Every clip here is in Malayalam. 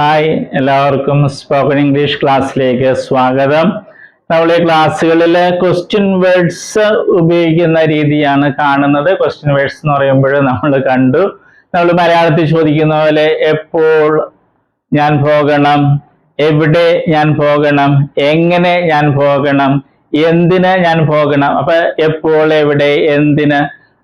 ഹായ് എല്ലാവർക്കും സ്പോക്കൺ ഇംഗ്ലീഷ് ക്ലാസ്സിലേക്ക് സ്വാഗതം. നമ്മൾ ഈ ക്ലാസ്സുകളിൽ ക്വസ്റ്റ്യൻ വേർഡ്സ് ഉപയോഗിക്കുന്ന രീതിയാണ് കാണുന്നത്. ക്വസ്റ്റ്യൻ വേർഡ്സ് എന്ന് പറയുമ്പോൾ നമ്മൾ കണ്ടു. നമ്മൾ മലയാളത്തിൽ ചോദിക്കുന്ന പോലെ എപ്പോൾ ഞാൻ പോകണം എവിടെ ഞാൻ പോകണം എങ്ങനെ ഞാൻ പോകണം എന്തിന് ഞാൻ പോകണം അപ്പൊ എപ്പോൾ എവിടെ എന്തിന്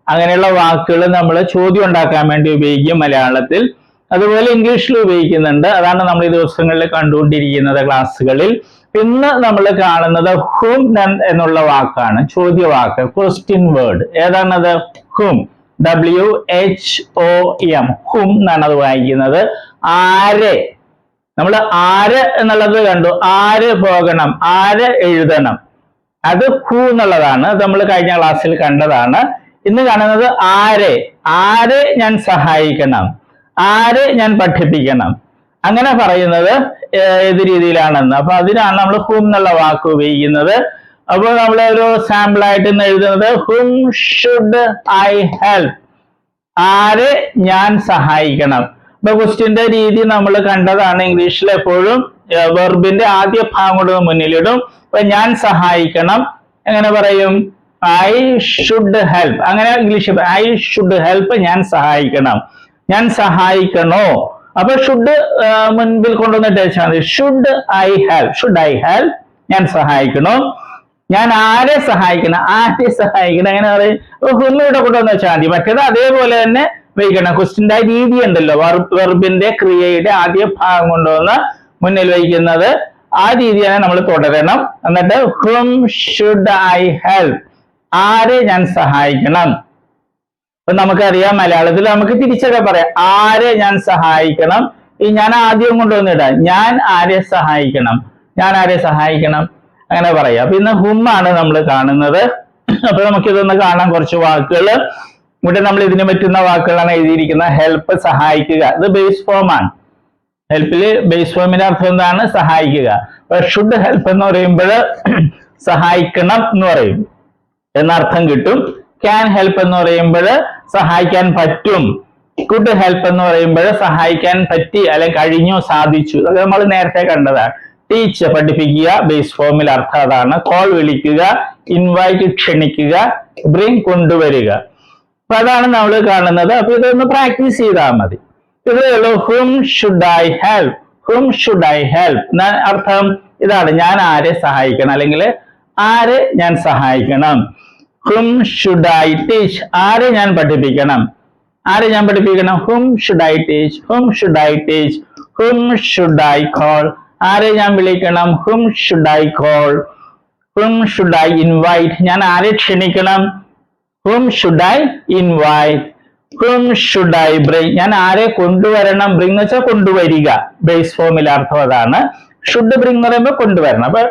അങ്ങനെയുള്ള വാക്കുകൾ നമ്മൾ ചോദ്യം ഉണ്ടാക്കാൻ വേണ്ടി ഉപയോഗിക്കും മലയാളത്തിൽ. അതുപോലെ ഇംഗ്ലീഷിൽ ഉപയോഗിക്കുന്നുണ്ട്. അതാണ് നമ്മൾ ഈ ദിവസങ്ങളിൽ കണ്ടുകൊണ്ടിരിക്കുന്നത് ക്ലാസ്സുകളിൽ. ഇന്ന് നമ്മൾ കാണുന്നത് ഹും എന്നുള്ള വാക്കാണ്. ചോദ്യ വാക്ക് ക്വസ്റ്റ്യൻ വേർഡ് ഏതാണത്? Hmm W H O M hmm എന്നാണ് അത് വായിക്കുന്നത്. ആരെ? നമ്മൾ ആര് എന്നുള്ളത് കണ്ടു. ആര് പോകണം? ആര് എഴുതണം? അത് ഹൂ എന്നുള്ളതാണ്. നമ്മൾ കഴിഞ്ഞ ക്ലാസ്സിൽ കണ്ടതാണ്. ഇന്ന് കാണുന്നത് ആരെ? ആരെ ഞാൻ സഹായിക്കണം? ആരെ ഞാൻ പഠിപ്പിക്കണം? അങ്ങനെ പറയുന്നത് ഏത് രീതിയിലാണെന്ന്. അപ്പൊ അതിനാണ് നമ്മൾ ഹും എന്നുള്ള വാക്ക് ഉപയോഗിക്കുന്നത്. അപ്പോൾ നമ്മൾ ഒരു സാമ്പിൾ ആയിട്ട് എഴുതുന്നത് ഹും ഷുഡ് ഐ ഹെൽപ്. ആരെ ഞാൻ സഹായിക്കണം. ഇപ്പൊ ക്വസ്റ്റ്യന്റെ രീതി നമ്മൾ കണ്ടതാണ് ഇംഗ്ലീഷിൽ എപ്പോഴും വെർബിന്റെ ആദ്യ ഭാഗം കൊണ്ട് മുന്നിലിടും. അപ്പൊ ഞാൻ സഹായിക്കണം. എങ്ങനെ പറയും? ഐ ഷുഡ് ഹെൽപ്പ് അങ്ങനെ ഇംഗ്ലീഷ് ഐ ഷുഡ് ഹെൽപ്പ് ഞാൻ സഹായിക്കണം. ഞാൻ സഹായിക്കണോ? അപ്പൊ ഷുഡ് മുൻപിൽ കൊണ്ടുവന്നിട്ട് വെച്ചാൽ should I have should I have ഞാൻ സഹായിക്കണോ? ഞാൻ ആരെ സഹായിക്കണം? ആരെ സഹായിക്കണം? അങ്ങനെ പറയും? ഒന്ന് ഇവിടെ കൊണ്ടുവന്ന വെച്ചാൽ മതി. മറ്റേത് അതേപോലെ തന്നെ വഹിക്കണം. ക്വസ്റ്റിന്റെ രീതി ഉണ്ടല്ലോ. വെർബിന്റെ ക്രിയയുടെ ആദ്യ ഭാഗം കൊണ്ടുവന്ന് മുന്നിൽ വഹിക്കുന്നത് ആ രീതിയാണ് നമ്മൾ തുടരണം. എന്നിട്ട് ഹും ഷുഡ് ഐ ഹെൽപ്പ് ആരെ ഞാൻ സഹായിക്കണം? ഇപ്പൊ നമുക്കറിയാം മലയാളത്തിൽ നമുക്ക് തിരിച്ചൊക്കെ പറയാം. ആരെ ഞാൻ സഹായിക്കണം? ഈ ഞാൻ ആദ്യം കൊണ്ടുവന്നിടാം ഞാൻ ആരെ സഹായിക്കണം? ഞാൻ ആരെ സഹായിക്കണം? അങ്ങനെ പറയാം. അപ്പൊ ഇന്ന് ആണ് നമ്മൾ കാണുന്നത്. അപ്പൊ നമുക്കിതൊന്ന് കാണാം കുറച്ച് വാക്കുകൾ. ഇവിടെ നമ്മൾ ഇതിന് പറ്റുന്ന വാക്കുകളാണ് എഴുതിയിരിക്കുന്നത്. ഹെൽപ്പ് സഹായിക്കുക. ഇത് ബേസ് ഫോം ആണ്. ഹെൽപ്പിൽ ബേസ് ഫോമിന്റെ അർത്ഥം എന്താണ്? സഹായിക്കുക. അപ്പൊ ഷുഡ് ഹെൽപ്പ് എന്ന് പറയുമ്പോൾ സഹായിക്കണം എന്ന് പറയും. എന്നർത്ഥം കിട്ടും. ക്യാൻ ഹെൽപ്പ് എന്ന് പറയുമ്പോൾ സഹായിക്കാൻ പറ്റും. കുഡ് ഹെൽപ്പ് എന്ന് പറയുമ്പോൾ സഹായിക്കാൻ പറ്റി അല്ലെങ്കിൽ കഴിഞ്ഞു സാധിച്ചു. അതൊക്കെ നമ്മൾ നേരത്തെ കണ്ടതാണ്. ടീച്ച് പഠിപ്പിക്കുക ബേസ് ഫോമിൽ അർത്ഥം അതാണ്. കോൾ വിളിക്കുക ഇൻവൈറ്റ് ക്ഷണിക്കുക ബ്രിങ് കൊണ്ടുവരിക. അപ്പൊ അതാണ് നമ്മൾ കാണുന്നത്. അപ്പൊ ഇതൊന്ന് പ്രാക്ടീസ് ചെയ്താൽ മതി. ഇതേ ഉള്ളൂ ഹും should I help hmm should I help അർത്ഥം ഇതാണ്. ഞാൻ ആരെ സഹായിക്കണം? അല്ലെങ്കിൽ ആരെ ഞാൻ സഹായിക്കണം? ഹും ഷുഡ് ഐ ടീച്ച് ആരെ ഞാൻ പഠിപ്പിക്കണം ആരെ ഞാൻ പഠിപ്പിക്കണം ഹും should I teach hmm should I teach hmm should I call ആരെ ഞാൻ വിളിക്കണം ഹും should I call hmm should I invite ഞാൻ ആരെ ക്ഷണിക്കണം ഹും should I invite hmm should I bring ഞാൻ ആരെ കൊണ്ടുവരണം ബ്രിങ് എന്ന് വെച്ചാൽ കൊണ്ടുവരിക ബേസ് ഫോമിൽ അർത്ഥം അതാണ് ഷുഡ് ബ്രിങ് എന്ന് പറയുമ്പോൾ കൊണ്ടുവരണം അപ്പൊ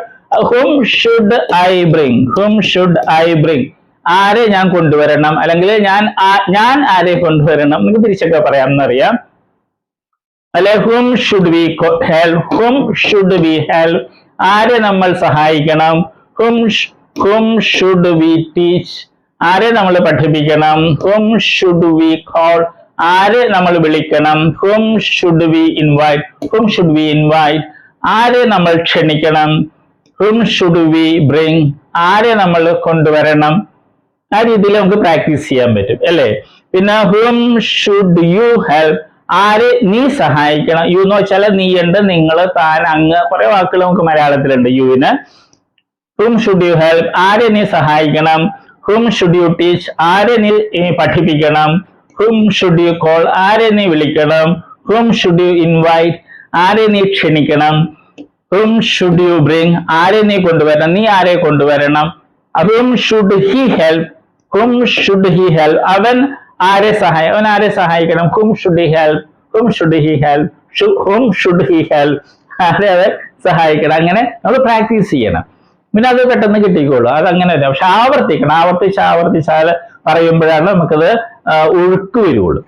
ഹും should I bring hmm should I bring ആരെ ഞാൻ കൊണ്ടുവരണം? അല്ലെങ്കിൽ ഞാൻ ഞാൻ ആരെ കൊണ്ടുവരണം? നിങ്ങൾക്ക് തിരിച്ചൊക്കെ പറയാം എന്നറിയാം. അല്ലെ ഹും should we help hmm should we help ആരെ നമ്മൾ സഹായിക്കണം? Hmm hmm should we teach ആരെ നമ്മൾ പഠിപ്പിക്കണം? ഹും ഷുഡ് വി കോൾ ആരെ നമ്മൾ വിളിക്കണം? Whom should we invite whom should we invite ആരെ നമ്മൾ ക്ഷണിക്കണം? ഹും ഷുഡ് വി ബ്രിങ് ആരെ നമ്മൾ കൊണ്ടുവരണം? ആ രീതിയിൽ നമുക്ക് പ്രാക്ടീസ് ചെയ്യാൻ പറ്റും അല്ലേ? പിന്നെ ഹും ഷുഡ് യു ഹെൽപ് ആര് നീ സഹായിക്കണം? യു എന്ന് വെച്ചാൽ നീ ഉണ്ട് നിങ്ങൾ താൻ അങ്ങ് കുറെ വാക്കുകൾ നമുക്ക് മലയാളത്തിലുണ്ട്. യുവിന് ഹും ഷുഡ് യു ഹെൽപ് ആരെ നീ സഹായിക്കണം? ഹും ഷുഡ് യു ടീച്ച് ആരെ നീ പഠിപ്പിക്കണം? ഹും ഷുഡ് യു കോൾ ആരെ നീ വിളിക്കണം? ഹും ഷുഡ് യു ഇൻവൈറ്റ് ആരെ നീ ക്ഷണിക്കണം? ഹും ഷുഡ് യു ബ്രിങ് ആരെ നീ കൊണ്ടുവരണം? നീ ആരെ കൊണ്ടുവരണം? ഹും should he help hmm should he help അവൻ ആരെ സഹായ? അവൻ ആരെ സഹായിക്കണം? ഹും should he help hmm should he help hmm should he help ആരെ അവൻ സഹായിക്കണം? അങ്ങനെ നമ്മൾ പ്രാക്ടീസ് ചെയ്യണം. പിന്നെ അത് പെട്ടെന്ന് കിട്ടിക്കോളൂ. അത് അങ്ങനെ തന്നെ. പക്ഷെ ആവർത്തിക്കണം. ആവർത്തിച്ച് ആവർത്തിച്ചാൽ പറയുമ്പോഴാണ് നമുക്കത് ഒഴുക്ക് വരുള്ളൂ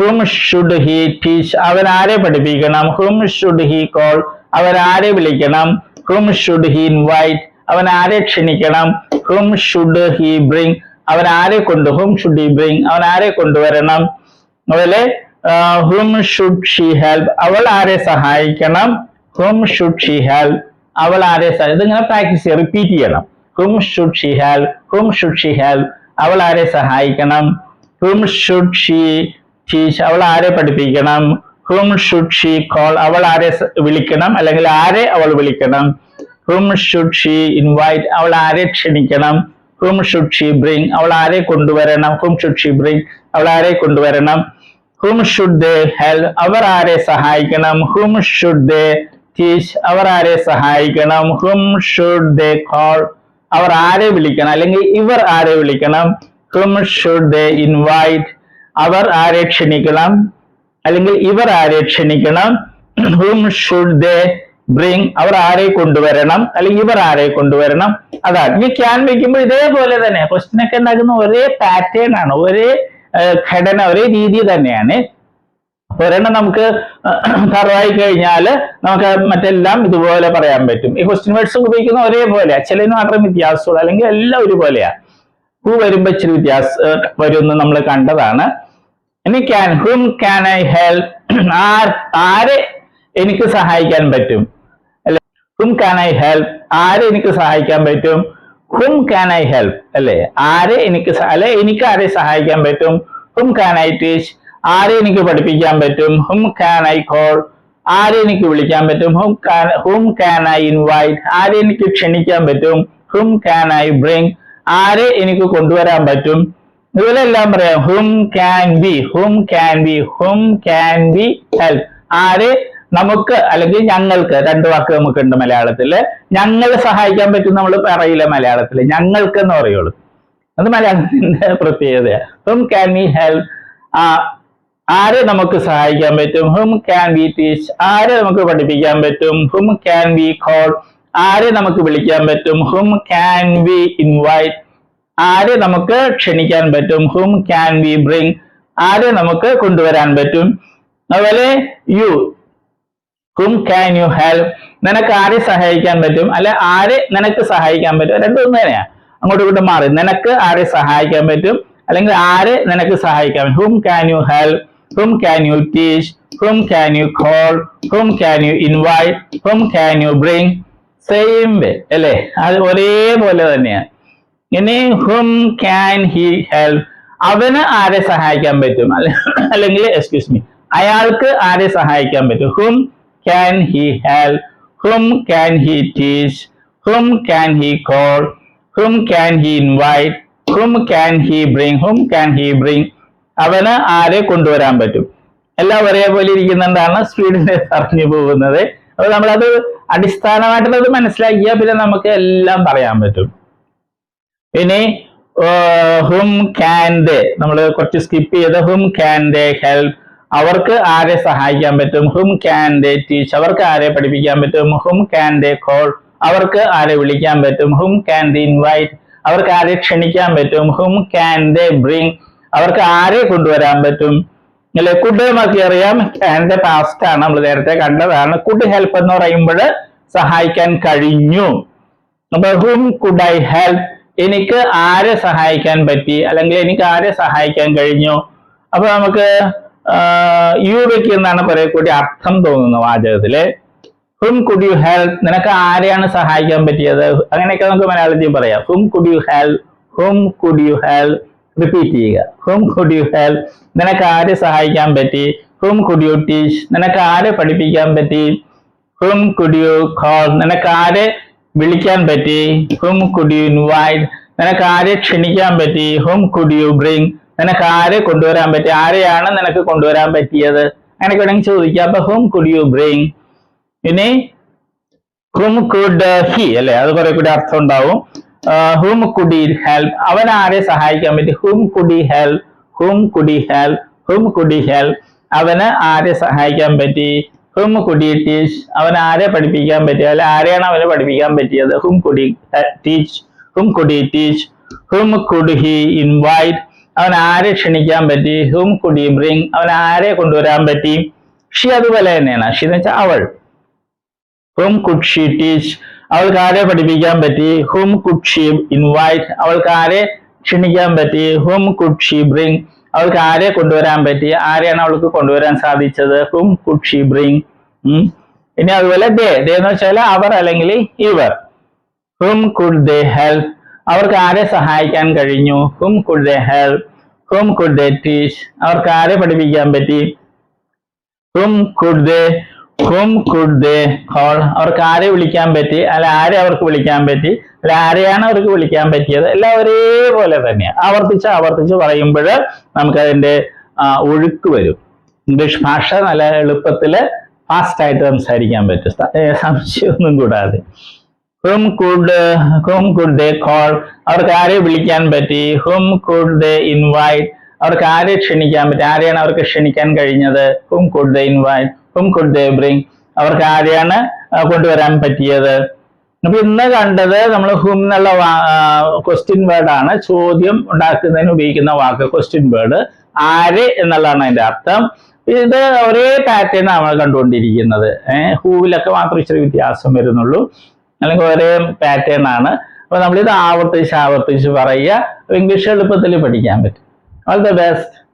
ഹും ഷുഡ് ഹി ടീച്ച് അവൻ ആരെ പഠിപ്പിക്കണം? ഹും ഷുഡ് ഹി കോൾ അവൻ ആരെ വിളിക്കണം. ഹും ഷുഡ് ഹി ഇൻവൈറ്റ് അവൻ ആരെ ക്ഷണിക്കണം. ഹും ഷുഡ് ഹി ബ്രിങ് അവൻ ആരെ കൊണ്ട് ഹും ഷുഡ് ഹി ബ്രിങ് അവൻ ആരെ കൊണ്ടുവരണം. അതുപോലെ ഹും ഷുഡ് ഷീ ഹെൽപ്പ് അവൾ ആരെ സഹായിക്കണം? ഹും ഷുഡ് ഷീ ഹെൽപ്പ് അവൾ ആരെ സഹായി ഇതിങ്ങനെ പ്രാക്ടീസ് ചെയ്യുക റിപ്പീറ്റ് ചെയ്യണം. ഹും should she help hmm should she help അവൾ ആരെ സഹായിക്കണം? ഹും ഷുഡ് ഷീ ടീച്ച് അവൾ ആരെ പഠിപ്പിക്കണം? ഹും ഷുഡ് ഷീ കോൾ അവൾ ആരെ വിളിക്കണം? അല്ലെങ്കിൽ ആരെ അവൾ വിളിക്കണം? ഹും ഷുഡ് ഷീ ഇൻവൈറ്റ് അവൾ ആരെ ക്ഷണിക്കണം? ഹും ഷുഡ് ഷീ ബ്രിങ് അവൾ ആരെ കൊണ്ടുവരണം? ഹും ഷുഡ് ഷീ ബ്രിങ് അവൾ ആരെ കൊണ്ടുവരണം? ഹും ഷുഡ് ദേ ഹെൽപ് അവർ ആരെ സഹായിക്കണം? ഹും ഷുഡ് ദേ ടീച്ച് അവർ ആരെ സഹായിക്കണം? ഹും ഷുഡ് ദേ കോൾ അവർ ആരെ വിളിക്കണം? അല്ലെങ്കിൽ ഇവർ ആരെ വിളിക്കണം? ഹും ഷുഡ് ദേ ഇൻവൈറ്റ് അവർ ആരെ ക്ഷണിക്കണം? അല്ലെങ്കിൽ ഇവർ ആരെ ക്ഷണിക്കണം? ഹും ഷുഡ് ദേ ബ്രിങ് അവർ ആരെ കൊണ്ടുവരണം അല്ലെങ്കിൽ ഇവർ ആരെ കൊണ്ടുവരണം. അതാണ്. ഈ ക്യാൻ വയ്ക്കുമ്പോൾ ഇതേപോലെ തന്നെ ക്വസ്റ്റ്യൻ ഒക്കെ ഉണ്ടാക്കുന്ന ഒരേ പാറ്റേൺ ആണ് ഒരേ ഘടന ഒരേ രീതി തന്നെയാണ്. ഒരെണ്ണം നമുക്ക് തറവായി കഴിഞ്ഞാൽ നമുക്ക് മറ്റെല്ലാം ഇതുപോലെ പറയാൻ പറ്റും. ഈ ക്വസ്റ്റ്യൻ വേർഡ്സ് ഉപയോഗിക്കുന്ന ഒരേപോലെയാ. ചിലതിന് മാത്രം വ്യത്യാസമുള്ളൂ അല്ലെങ്കിൽ എല്ലാം ഒരുപോലെയാ. ഹൂ വരുമ്പോ ഇച്ചിരി വ്യത്യാസം വരുമെന്ന് നമ്മൾ കണ്ടതാണ്. ഇനി can hmm can I help ആരെ എനിക്ക് സഹായിക്കാൻ പറ്റും? ഹും കാൻ ഐ ഹെൽപ്പ് ആരെ എനിക്ക് സഹായിക്കാൻ പറ്റും? ഹും കാൻ ഐ ഹെൽപ്പ് അല്ലെ? ആരെ എനിക്ക് അല്ലെ എനിക്ക് ആരെ സഹായിക്കാൻ പറ്റും? ഹും കാൻ ഐ ടീച്ച് ആരെ എനിക്ക് പഠിപ്പിക്കാൻ പറ്റും? ഹും കാൻ ഐ കോൾ ആരെ എനിക്ക് വിളിക്കാൻ പറ്റും? Hmm can hmm can I invite ആരെ എനിക്ക് ക്ഷണിക്കാൻ പറ്റും? ഹും കാൻ ഐ ബ്രിങ് ആരെ എനിക്ക് കൊണ്ടുവരാൻ പറ്റും? ഇതുപോലെ എല്ലാം പറയാം. ഹും can be hmm can be hmm can be help ആരെ നമുക്ക് അല്ലെങ്കിൽ ഞങ്ങൾക്ക് രണ്ട് വാക്ക് നമുക്കുണ്ട് മലയാളത്തിൽ. ഞങ്ങൾ സഹായിക്കാൻ പറ്റും നമ്മൾ പറയില്ല മലയാളത്തിൽ ഞങ്ങൾക്ക് എന്ന് പറയുള്ളൂ. അത് മലയാളത്തിന്റെ പ്രത്യേകതയാണ് ഹും ക്യാൻ വി ഹെൽപ് ആരെ നമുക്ക് സഹായിക്കാൻ പറ്റും? ഹും ക്യാൻ വി ടീച്ച് ആരെ നമുക്ക് പഠിപ്പിക്കാൻ പറ്റും? ഹും ക്യാൻ വി കോൾ ആരെ നമുക്ക് വിളിക്കാൻ പറ്റും? ഹും ക്യാൻ വി ഇൻവൈറ്റ് ആരെ നമുക്ക് ക്ഷണിക്കാൻ പറ്റും? ഹും ക്യാൻ വി ബ്രിങ് ആരെ നമുക്ക് കൊണ്ടുവരാൻ പറ്റും? അതുപോലെ you hmm can you help നിനക്ക് ആരെ സഹായിക്കാൻ പറ്റും? അല്ലെ ആരെ നിനക്ക് സഹായിക്കാൻ പറ്റും? രണ്ടും ഒന്ന് തന്നെയാ അങ്ങോട്ടും ഇങ്ങോട്ടും മാറി. നിനക്ക് ആരെ സഹായിക്കാൻ പറ്റും? അല്ലെങ്കിൽ ആരെ നിനക്ക് സഹായിക്കാൻ ഹും can you help hmm can you teach hmm can you call hmm can you invite hmm can you bring same way അല്ലേ? അത് ഒരേപോലെ തന്നെയാണ് ഇനി ഹും ക്യാൻ ഹി ഹെൽപ്പ് അവന് ആരെ സഹായിക്കാൻ പറ്റും? അല്ലെ- അല്ലെങ്കിൽ എക്സ്ക്യൂസ് മീ അയാൾക്ക് ആരെ സഹായിക്കാൻ പറ്റും? ഹും can he help hmm can he teach hmm can he call hmm can he invite hmm can he bring hmm can he bring അവന് ആരെ കൊണ്ടുവരാൻ പറ്റും? എല്ലാം ഒരേപോലെ ഇരിക്കുന്നുണ്ടാണ് സ്പീഡിൽ പറഞ്ഞു പോകുന്നത്. അപ്പൊ നമ്മളത് അടിസ്ഥാനമായിട്ടുള്ളത് മനസ്സിലാക്കിയാൽ പിന്നെ നമുക്ക് എല്ലാം പറയാൻ പറ്റും. ഇനി ഹും ക്യാൻ ദേ നമ്മൾ കുറച്ച് സ്കിപ്പ് ചെയ്ത് ഹും ക്യാൻ ദേ ഹെൽപ്പ് അവർക്ക് ആരെ സഹായിക്കാൻ പറ്റും? ഹും ക്യാൻ ദേ ടീച്ച് അവർക്ക് ആരെ പഠിപ്പിക്കാൻ പറ്റും? ഹും ക്യാൻ ദേ കോൾ അവർക്ക് ആരെ വിളിക്കാൻ പറ്റും? ഹും ക്യാൻ ദേ ഇൻവൈറ്റ് അവർക്ക് ആരെ ക്ഷണിക്കാൻ പറ്റും? ഹും ക്യാൻ ദേ ബ്രിങ് അവർക്ക് ആരെ കൊണ്ടുവരാൻ പറ്റും? അല്ലെ കുഡ് നമുക്ക് അറിയാം. ക്യാന്റെ പാസ്റ്റ് ആണ്. നമ്മൾ നേരത്തെ കണ്ടതാണ്. കുഡ് ഹെൽപ്പ് എന്ന് പറയുമ്പോൾ സഹായിക്കാൻ കഴിഞ്ഞു. അപ്പൊ ഹും കുഡ് ഐ ഹെൽപ്പ് എനിക്ക് ആരെ സഹായിക്കാൻ പറ്റി? അല്ലെങ്കിൽ എനിക്ക് ആരെ സഹായിക്കാൻ കഴിഞ്ഞു? അപ്പൊ നമുക്ക് യു എന്നാണ് കുറെ കൂടി അർത്ഥം തോന്നുന്നത് വാചകത്തിൽ. ഹും കുഡ് യു ഹെൽപ്പ് നിനക്ക് ആരെയാണ് സഹായിക്കാൻ പറ്റിയത്? അങ്ങനെയൊക്കെ നമുക്ക് മലയാളത്തിൽ പറയാം. ഹും could you help hmm could you help repeat ചെയ്യുക. ഹും കുഡ് യു ഹെൽപ്പ് നിനക്ക് ആരെ സഹായിക്കാൻ പറ്റി? ഹും കുഡ് യു ടീച്ച് നിനക്ക് ആരെ പഠിപ്പിക്കാൻ പറ്റി? ഹും കുഡ് യു കോൾ നിനക്ക് ആരെ വിളിക്കാൻ പറ്റി? ഹും കുഡ് യു ഇൻവൈറ്റ് നിനക്ക് ആരെ ക്ഷണിക്കാൻ പറ്റി? ഹും കുഡ് യു ബ്രിങ് നിനക്ക് ആരെ കൊണ്ടുവരാൻ പറ്റി ആരെയാണ് നിനക്ക് കൊണ്ടുവരാൻ പറ്റിയത് അങ്ങനെയൊക്കെ വേണമെങ്കിൽ ചോദിക്കാം അപ്പൊ ഹും കുഡ് യു ബ്രിങ് ഇനി ഹും കുഡ് ഹി അല്ലെ അത് കുറെ കൂടി അർത്ഥം ഉണ്ടാവും ഹും കുഡ് ഹെൽപ്പ് അവൻ ആരെ സഹായിക്കാൻ പറ്റി ഹും could help hmm could help hmm could help അവന് ആരെ സഹായിക്കാൻ പറ്റി ഹും കുഡ് ടീച്ച് അവൻ ആരെ പഠിപ്പിക്കാൻ പറ്റിയ അല്ലെ ആരെയാണ് അവന് പഠിപ്പിക്കാൻ പറ്റിയത് ഹും could teach hmm could teach hmm could he invite അവൻ ആരെ ക്ഷണിക്കാൻ പറ്റി? ഹും കുഡ് ബ്രിങ് അവൻ ആരെ കൊണ്ടുവരാൻ പറ്റി? ഷി അതുപോലെ തന്നെയാണ്. ഷി എന്ന് വെച്ചാൽ അവൾ. Hmm could she teach. അവൾക്ക് ആരെ പഠിപ്പിക്കാൻ പറ്റി? Hmm could she invite. അവൾക്ക് ആരെ ക്ഷണിക്കാൻ പറ്റി? Hmm could she bring. അവൾക്ക് ആരെ കൊണ്ടുവരാൻ പറ്റി? ആരെയാണ് അവൾക്ക് കൊണ്ടുവരാൻ സാധിച്ചത്? ഹും കുഡ് ഷി ബ്രിങ് ഇനി അതുപോലെ ദേ. ദേ എന്ന് വെച്ചാൽ അവർ അല്ലെങ്കിൽ ഇവർ. ഹും കുഡ് ദേ ഹെൽപ്പ് അവർക്ക് ആരെ സഹായിക്കാൻ കഴിഞ്ഞു. ഹും could they help hmm could they teach അവർക്ക് ആരെ പഠിപ്പിക്കാൻ പറ്റി. ഹും could they hmm could they call അവർക്ക് ആരെ വിളിക്കാൻ പറ്റി. അല്ല ആരെ അവർക്ക് വിളിക്കാൻ പറ്റി? അല്ല ആരെയാണ് അവർക്ക് വിളിക്കാൻ പറ്റിയത്? എല്ലാം ഒരേപോലെ തന്നെയാണ് ആവർത്തിച്ച് ആവർത്തിച്ച് പറയുമ്പോൾ നമുക്കതിന്റെ ഒഴുക്ക് വരും. ഇംഗ്ലീഷ് ഭാഷ നല്ല എളുപ്പത്തിൽ ഫാസ്റ്റ് ആയിട്ട് സംസാരിക്കാൻ പറ്റും. സംശയമൊന്നും കൂടാതെ. Hmm could hmm could they call അവർക്ക് ആരെ വിളിക്കാൻ പറ്റി? ഹും കുഡ് ദേ ഇൻവൈറ്റ് അവർക്ക് ആരെ ക്ഷണിക്കാൻ പറ്റി? ആരെയാണ് അവർക്ക് ക്ഷണിക്കാൻ കഴിഞ്ഞത്? ഹും could they invite hmm could they bring അവർക്ക് ആരെയാണ് കൊണ്ടുവരാൻ പറ്റിയത്? അപ്പൊ ഇന്ന് കണ്ടത് നമ്മൾ ഹും എന്നുള്ള ക്വസ്റ്റ്യൻ വേർഡ് ആണ്. ചോദ്യം ഉണ്ടാക്കുന്നതിന് ഉപയോഗിക്കുന്ന വാക്ക് ക്വസ്റ്റ്യൻ വേർഡ് ആര് എന്നുള്ളതാണ് അതിന്റെ അർത്ഥം. ഇത് ഒരേ പാറ്റേൺ നമ്മൾ കണ്ടുകൊണ്ടിരിക്കുന്നത്. ഏഹ് ഹൂവിലൊക്കെ മാത്രം ഇച്ചിരി വ്യത്യാസം വരുന്നുള്ളൂ. അല്ലെങ്കിൽ ഒരേ പാറ്റേൺ ആണ്. അപ്പൊ നമ്മളിത് ആവർത്തിച്ച് ആവർത്തിച്ച് പറയുക. ഇംഗ്ലീഷ് എളുപ്പത്തിൽ പഠിക്കാൻ പറ്റും. All the best